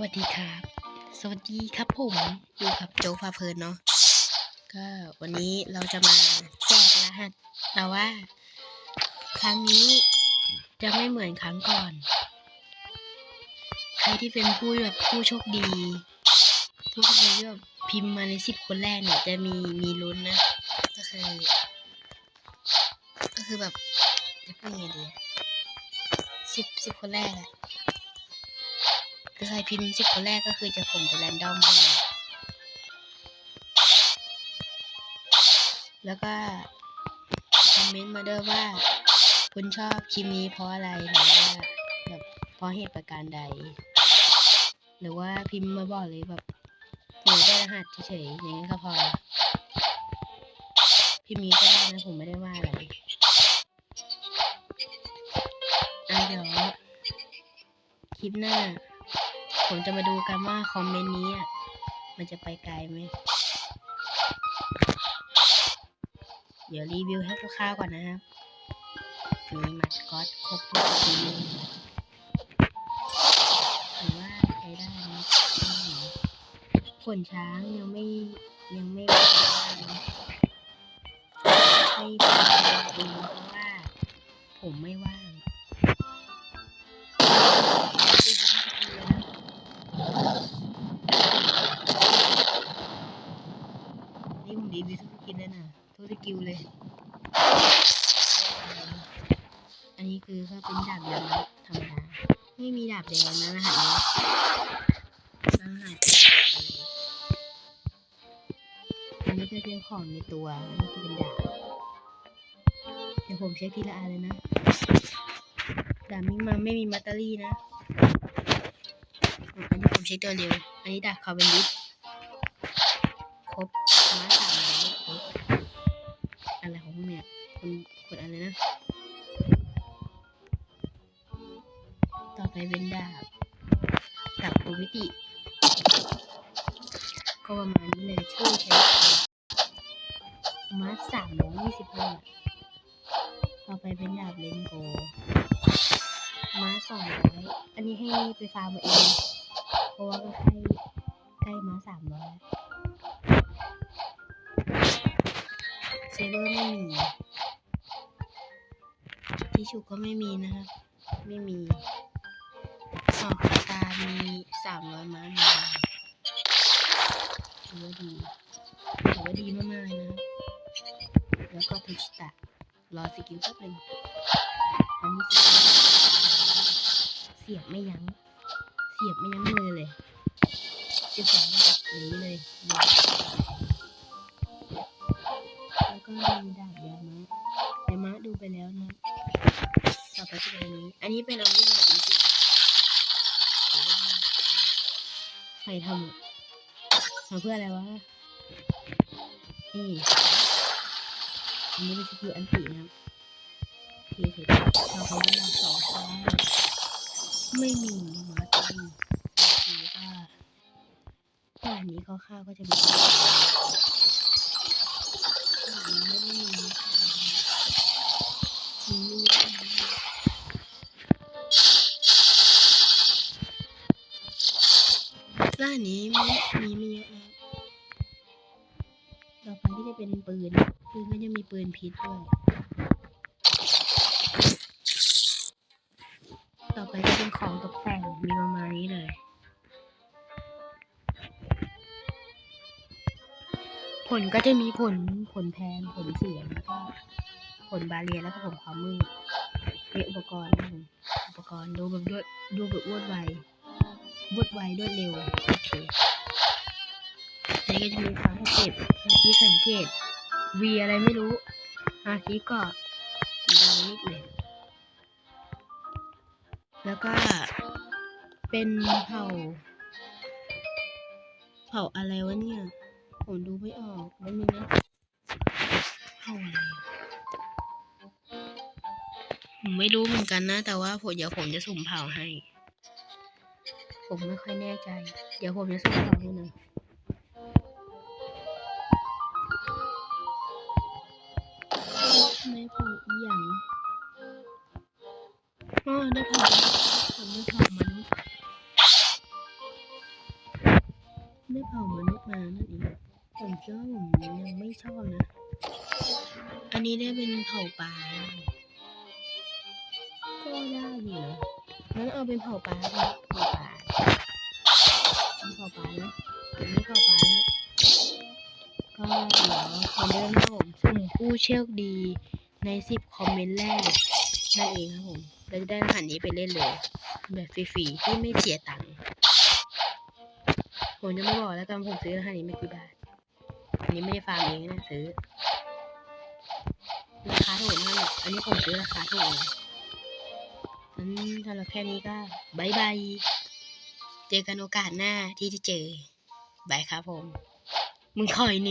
วัสดีครับ สวัสดีครับผมอยู่กับโจกพาเพลินเนาะ ก็วันนี้เราจะมาแจกรหัส แต่ว่า ครั้งนี้จะไม่เหมือนครั้งก่อน ใครที่เป็นผู้แบบผู้โชคดีผู้คดีที่แบบพิมพ์มาในสิบคนแรกเนี่ยจะมีมีลุ้นนะ ก็คือ ก็คือแบบจะพูดยังไงดีสิบสิบคนแรกอะ คือใครพิมพ์สิบคนแรกก็คือจะผมจะแรนดอมให้แล้วก็คอมเมนต์มาด้วยว่า คุณชอบคลิปนี้เพราะอะไรหรือว่าแบบเพราะเหตุประการใด หรือว่าพิมพ์มาบอกเลยแบบหนูได้รหัสเฉยๆอย่างนี้ก็พอ พิมพ์นี้ก็ได้นะผมไม่ได้ว่าอะไรอะเดี๋ยวคลิปหน้า ผมจะมาดูกันว่าคอมเมนต์นี้มันจะไปไกลไหม เดี๋ยวรีวิวให้คร่าวๆก่อนนะครับมีมัดก๊อตครบทุกทีมถือว่าใช้ได้นะขนช้างยังไม่ยังไม่ได้นะให้ผมดูเพราะว่าผมไม่ว่า ทุกสกิลเลย อันนี้คือก็เป็นดาบยางนะธรรมดา ไม่มีดาบแดงนะรหัสนี้รหัสอันนี้ก็เป็นของในตัว อันนี้จะเป็นดาบ เดี๋ยวผมเช็คทีละอันเลยนะ ดาบนี้มันไม่มีมัตเตอรี่นะ อันนี้ผมเช็คตัวเร็ว อันนี้ดาบคาร์บอนดิสครบมาสาม ไปเป็นดาบดาบปูมิติก็ประมาณนี้เลยชื่อใช้มาสามร้อยยี่สิบห้าต่อไปเป็นดาบเลนโกม้าสองร้อยอันนี้ให้ไปฟาร์มเอาเอง เพราะว่าก็ใกล้ใกล้ม้าสามร้อยเซเวอร์ไม่มีทิชชูก็ไม่มีนะครับ ไม่มี มีสามร้อยม้ามีถือว่าดีถือว่าดีมากๆเลยนะแล้วก็ทุชตะรอสกิลแป๊บนึงอันนี้เสียบไม่ยั้งเสียบไม่ยั้งมือเลยจะสองแบบนี้เลยแล้วก็มีดาบยามะยามะดูไปแล้วนะต่อไปจะเป็นอันนี้ อันนี้เป็นอาวุธระดับอีสิ ใครทำทำเพื่ออะไรวะ นี่ อันนี้เป็นสกิลอันตีนะครับทีเสร็จเราไปที่ดาบสองครั้งไม่มีมาตีถือว่าด่นนี้คร่าวก็จะมี ไปก็จะเป็นปืน ปืนก็จะมีปืนพิษด้วย ต่อไปก็เป็นของตกแต่งมีประมาณนี้เลย ผลก็จะมีผลผลแทนผลเสียงแล้วก็ผลบาเรียแล้วก็ผลความมืดมีอุปกรณ์นะผมอุปกรณ์ดูแบบด้วยดูแบบวดไวรวดไวรวดเร็วโอเค นนี้ก็จะมีความเก็บที่สังเกตวีอะไรไม่รู้อาคีก็ดังนิดเลยแล้วก็เป็นเผ่า เผ่าอะไรวะเนี่ยผมดูไม่ออกแล้วนึงนะเผ่าอะไรผมไม่รู้เหมือนกันนะ แต่ว่าผมเดี๋ยวผมจะสุ่มเผ่าให้ ผมไม่ค่อยแน่ใจ เดี๋ยวผมจะสุ่มเผ่าให้นะ ไม่ผูกอหย่างก็ได้ผ่านผมได้ผ่านมนุษย์ได้ผ่านมนุษย์มานั่นเองผมเชื่ผมยังไม่ชอบนะ อันนี้ได้เป็นเผ่าปลาก็ได้อยู่นะงั้นเอาเป็นเผ่าปลาเผ่าปลาเผ่าปลานะไม่เผ่าปลานะ ก็เดี๋ยวคอมเมนต์ครับผมสุ่มผู้โชคดีในสิบคอมเมนต์แรกนั่นเองครับผมเราจะได้รหัสนี้ไปเล่นเลย แบบฟรีๆที่ไม่เสียตังค์ผมจะไม่บอกแล้วกันผมซื้อรหัสนี้ไม่กี่บาทอันนี้ไม่ได้ฟาร์มเองนะซื้อราคาถูกมากเลยอันนี้ผมซื้อราคาถูกเลยงั้นสำหรับแค่นี้ก็บายบาย เจอกันโอกาสหน้าที่จะเจอบายครับผม มึงคอยนี่